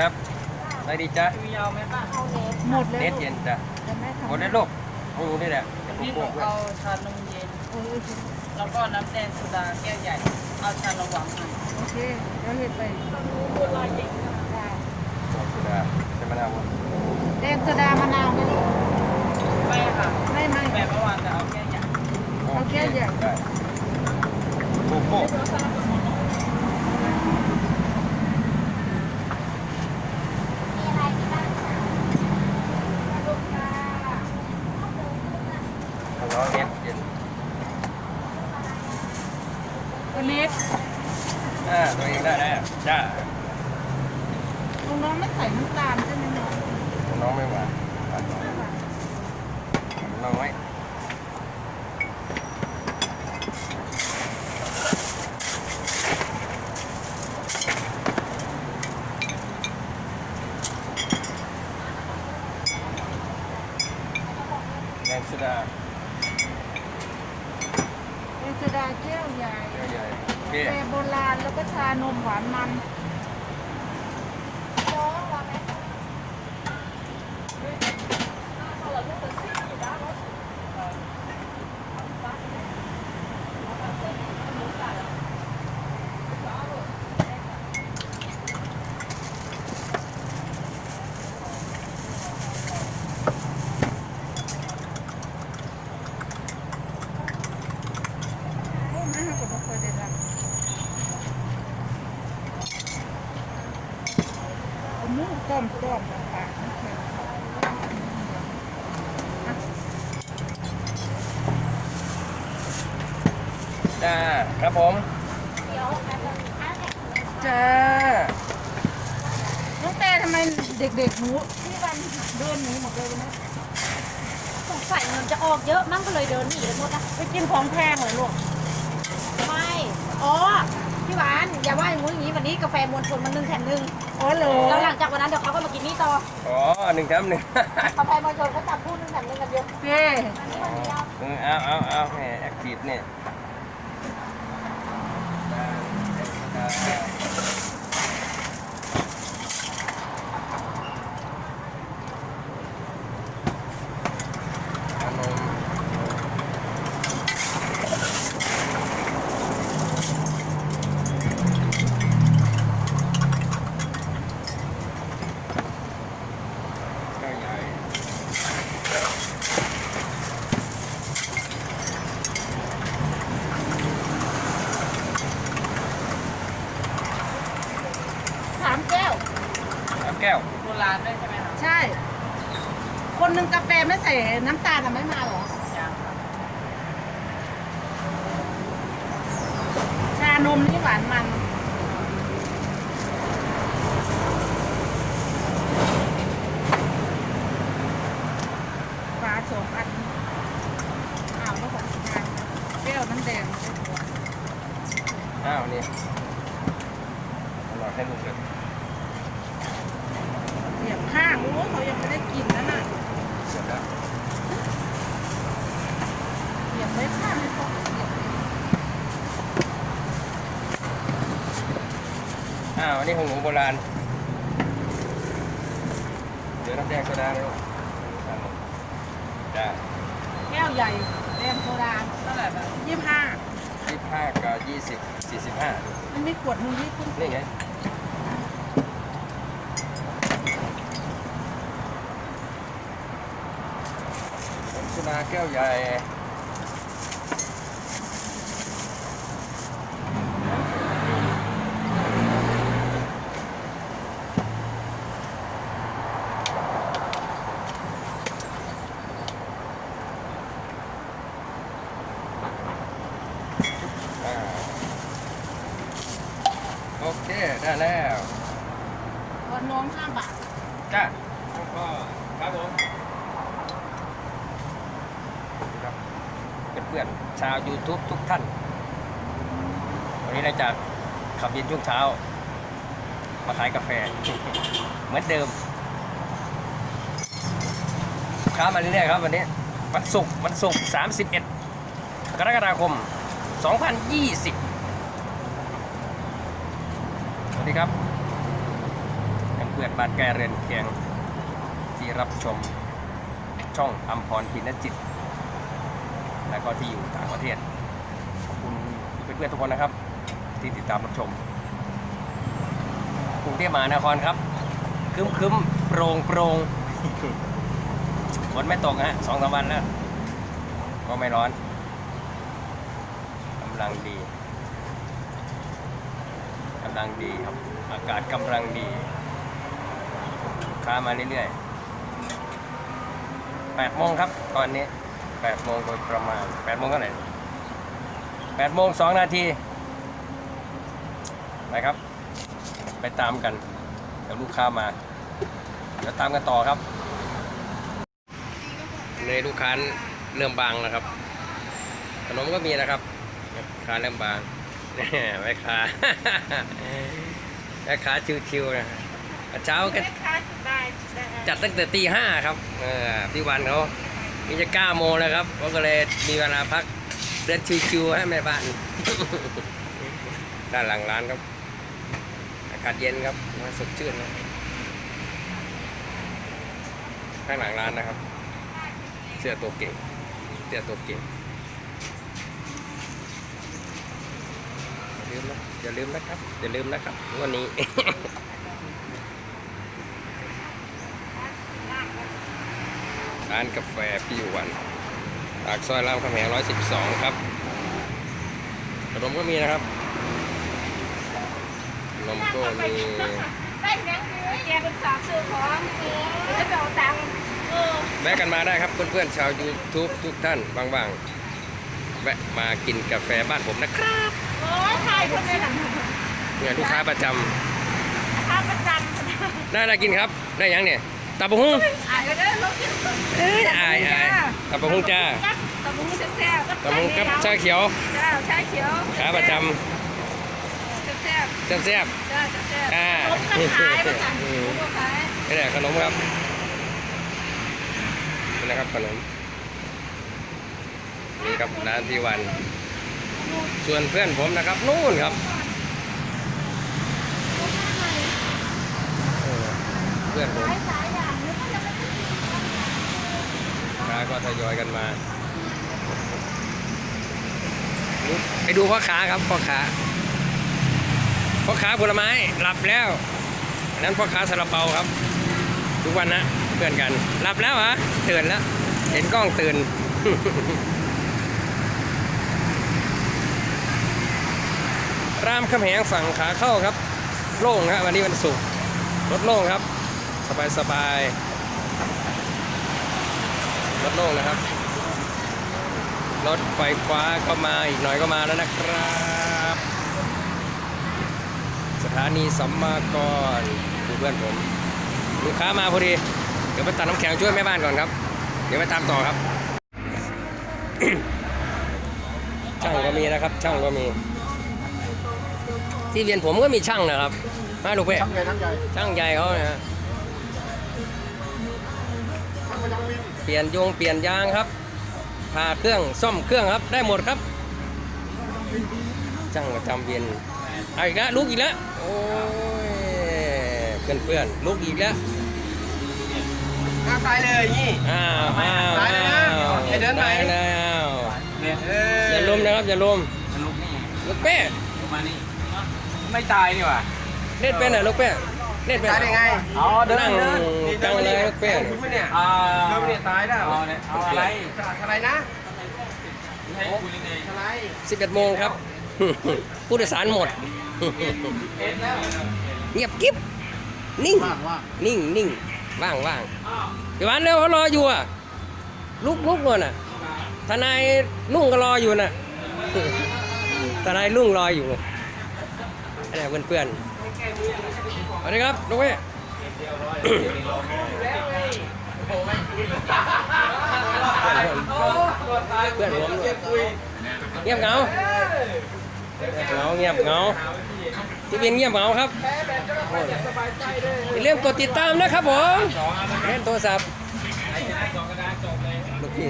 ครับอะไรดีจ๊ะคิวยาวไหมป้าเอาเน็ตหมดเลยเน็ตเย็นจ้ะจะไม่ทำหมดเลยลูกโอ้โหนี่แหละจะพี่พบวอกกด้วยเอาชานมเย็น โอ้ยแล้วก็น้ำแดงโซดาแก้วใหญ่ เอาชาระหว่างหน่อยโอเคเดี๋ยวเห็นไปได้โซดาใช่มะนาวะแดงโซดามะนาวไหมลูกไม่ค่ะไม่ไม่ แบบเมื่อวานแต่เอาแก้วใหญ่เอาแก้วใหญ่ ได้โกโก้ มีอะไรที่บ้านลูกค้า ร้อนเน็ตเย็น ตัวเน็ต อ่าตัวเองได้ได้จ้าลุงน้องไม่ใส่น้ำตาลใช่ไหมน้องน้องไม่หวานหวานน้อยน้อยแดงโซดาแดงโซดาแก้วใหญ่ใหญ่ๆโอเคกาแฟ โบราณแล้วก็ชานมหวานมันองว่าไหม โอ้ไม่ให้กดมาเคยได้รับเอาห มูก้อมก้อมปากไม่เคยจ้าครับผมเดี๋ยวกันเลยอะจ้า น้องแต่ทำไมเด็กๆหนูที่วันเดินหนีหมดเลยวันนี้สงสัยเงินจะออกเยอะมั้งก็เลยเดินหนีเลยหมดนะไปกินของแพงเหรอลูก ไม่ อ๋อ พี่หวานอย่าว่าอย่างงู้นอย่างนี้วันนี้กาแฟมวลชนมันหนึ่งแถมหนึ่งอ๋อเหรอแล้วหลังจากวันนั้นเดี๋ยวเขาก็มากินนี่ต่ออ๋อหนึ่งแถมหนึ่งกาแฟมวลชนก็จับคู่หนึ่งแถมหนึ่งกันเยอะเย้อันนี้วันเดียวเออเอาเอาเอาแหมแอคทีฟเนี่ยขนมแก้วใหญ่ สามแก้ว น้ำแก้ว โบราณด้วยใช่ไหมคะใช่ คนหนึ่งกาแฟไม่ใส่น้ำตาลอะไม่มาเหรอ ยังค่ะชานมนี่หวานมัน ฟ้าสองอันอ้าวแล้วของสุดท้ายแก้วน้ำแดง อ้าวนี่อร่อยให้ลูกเลย เหยียบข้างโอ้เขายังไม่ได้ กินนั่นน่ะเสร็จแล้วเหยียบไว้ข้างให้เขาเหยียบอ้าวอันนี่ของหนูโบราณ เดี๋ยวน้ำแดงโซดานะลูกจ้าแก้วใหญ่แดงโซดาเท่าไหร่บ้างยี่สิบห้ายี่สิบห้ากับยี่สิบสี่สิบห้ามันมีขวดหนึงที่เพิ่งนี่ไงน้ำโซดา แก้วใหญ่ อ่าโอเค ได้แล้ว ขอน้องห้าบาท จ้าแล้วก็ครับผมครับ เพื่อนชาว YouTube ทุกท่าน วันนี้เราจะขับเย็นช่วงเช้า มาขายกาแฟ เหมือนเดิมลูกค้ามาเรื่อยๆครับวันนี้วันศุกร์วันศุกร์31 กรกฎาคม 2020 สวัสดีครับเพื่พื่อนบ้านใกล้เรือนเคียงที่รับชมช่องอัมพรพินจิต แล้วก็ที่อยู่ต่างประเทศ ขอบคุณเพื่อนๆทุกคนนะครับ ที่ติดตามรับชมกรุงเทพมหานครครับคึมคึมๆโปร่งโปร่งฝนไม่ตกฮะสองสามวันแล้วก็ไม่ร้อนกำลังดีกำลังดีครับ อากาศกำลังดีค้ามาเรื่อยๆ8โมงครับ ตอนนี้ 8โมงโดยประมาณ8โมงเท่าไหร่8โมง2นาทีไปครับ ไปตามกันเดี๋ยวลูกค้ามา เดี๋ยวตามกันต่อครับในลูกค้าเริ่มบางแล้วครับ ขนมก็มีนะครับลูกค้าเริ่มบางแม่ค้าแม่ค้าชิวๆนะเช้าก็ค่ะได้ได้จัดตั้งแต่ตีห้าครับเออพี่วันเขา นี่จะเก้าโมงแล้วครับก็เลยมีเวลาพักเดินชิวๆให้แม่บ้าน ด้านหลังร้านครับ อากาศเย็นครับมาสดชื่นนะข้างหลังร้านนะครับ เสื้อตัวเก่งเสื้อตัวเก่งอย่าลืมนะอย่าลืมนะครับอย่าลืมนะครับวันนี้านกาแฟพี่วันปากซอยรามคำแหง112 ครับขนมก็มีนะครับขนมก็มีได้แบงค์เลยแกเป็นสาวซื้อของแล้วไปเอาตังค์เออแวะกันมาได้ครับเพื่อนๆชาว YouTube ทุกท่านว่างๆแวะมากินกาแฟบ้านผมนะครับโอ้ยถ่ายคนเลยหนังเนี่ยลูกค้าประจำค่าประจได้อะไรกินครับ ได้ยังเนี่ยตับะหุ่งำอ่านก็ได้รถกินเอ้ยอาย อายตับะหุ่งจ้าตะบุ้งแซ่บๆตับะหุ่งกับชาเขียวจ้าชาเขียวขาประจแซ่บำแซ่บๆจ้าแซ่บๆอ่าผมก็ขายมาสั่งผมก็ขายๆนี่แหละขนมครับนี่นะครับขนมนี่ครับร้านพี่วันส่วนเพื่อนผมนะครับนู่นครับเออเพื่อนผม สายอย่างนี้ก็จะไม่ ค้า ก็ทยอยกันมาไปดูพ่อค้าครับพ่อค้าพ่อค้าผลไม้หลับแล้วนั้นพ่อค้าซาลาเปาครับ ทุกวันนะเพื่อนกันหลับแล้วเหรอตื่นแล้ว เห็นกล้องตื่นรามคำแหงฝั่งขาเข้าครับ โล่งครับวันนี้วันศุกร์รถโล่งครับ สบายสบาย รถโล่งนะครับ รถไฟฟ้าก็มาอีกหน่อยก็มาแล้วนะครับ สถานีสัมมากรดูเพื่อนผม ลูกค้ามาพอดี เดี๋ยวไปตัดน้ำแข็งช่วยแม่บ้านก่อนครับ เดี๋ยวไปตามต่อครับ ช่างก็มีนะครับ ช่างก็มี ที่เรียนผมก็มีช่างนะครับมาลูกเป้ทั้งใหญ่ทั้งใหญ่ช่างใหญ่เขาเนี่ย ลี่ยนยงเปลี่ยนยางครับพาเครื่องซ่อมเครื่องครับได้หมดครับช่างประจำเวียนเอาอีกแล้วลุกอีกแล้วโอ้ยเพื่อนเพื่อนๆลุกอีกแล้วข้าตายเลยนี่อ้าวอ้าวตายเลยนะอ้าวอย่าเดินไปตายแล้วเนี่ยเออย่าลุมนะครับอย่าลุมลุกนี่ลูกเป้มานี่ไม่ตายนี่หว่าเล่นเป็นเหรอลูกเป้ เล่นเป็นตายได้ไงอ๋อเดินนั่งเดินจังเลยลูกเป้คุณเนี่ยอ่าเดินเนี่ยตายแล้วเอาเนี่ยเอาอะไรอะไรนะให้คุณยังไงอะไร11โมงครับ ผู้โดยสารหมดเอ็นแล้วเงียบกิ๊บนิ่งว่างว่างนิ่งนิ่งว่างว่างเดี๋ยววันเร็วเขารออยู่อะ ลุกลุกก่อนอะ ทนายนุ่งก็รออยู่น่ะ ทนายนุ่งรออยู่อะไรเพื่อนเพื่อนๆ สวัสดีครับลุงเว้ยเพื่อนผมเงียบเหงาเหงาเงียบเหงาที่เป็นเงียบเหงาครับอย่าลืมกดติดตามนะครับผมเล่นโทรศัพท์ลูกพี่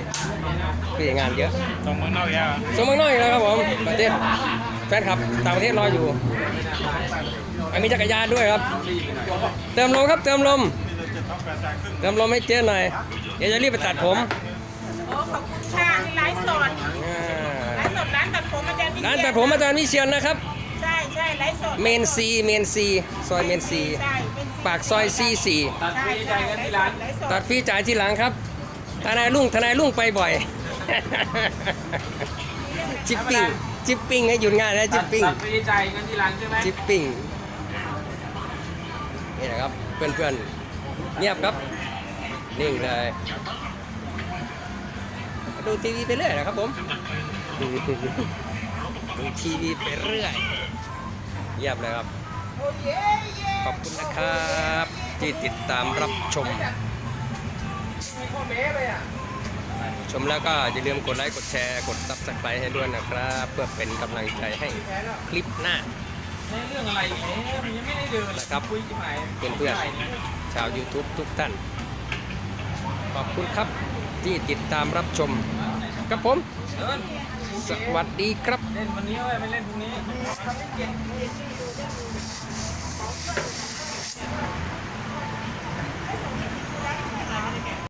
พี่งานเยอะส่งเมืองนอกอีกแล้วส่งเมืองนอกอีกแล้วครับผมประเทศ แฟนคลับต่างประเทศรออยู่อะมีจักรยานด้วยครับ เติมลมครับเติมลม เติมลมให้เจ๊หน่อย เดี๋ยวจะรีบไปตัดผมโอ้ขอบคุณค่ะนี่ไลฟ์สดอ่าไลฟ์สดร้านตัดผมอาจารย์วิเชียร้านตัดผมอาจารย์วิเชียนนะครับ ใช่ใช่ไลฟ์สดเมนซีเมนซีซอยเมนซีใช่เป็นปากซอยซีสี่ตัดฟรีจ่ายเงินที่ร้านไลฟ์สดตัดฟรีจ่ายทีหลังครับ ทนายลุงทนายลุงไปบ่อยจิปปิ้ง จิปปิ้งให้หยุดงานนะจิปปิ้งตัดฟรีจ่ายเงินที่ร้านใช่ไหมจิปปิ้งนี่นะครับเพื่อนๆเงียบครับ นิ่งเลยดูทีวีไปเรื่อยนะครับผมดูทีวีไปเรื่อยเงียบเลยครับ ขอบคุณนะครับ ที่ติดตามรับชม ชมแล้วก็อย่าลืมกดไลค์กดแชร์กด subscribe ให้ด้วยนะครับ เพื่อเป็นกำลังใจให้คลิปหน้าในเรื่องอะไรเนี่ยมันยังไม่ได้เดินเลยนะครับคุยที่ไหนเพื่อนๆชาว YouTube ทุกท่าน ขอบคุณครับที่ติดตามรับชมครับผมเดินสวัสดีครับ เล่นวันนี้เว้ยไม่เล่นพรุ่งนี้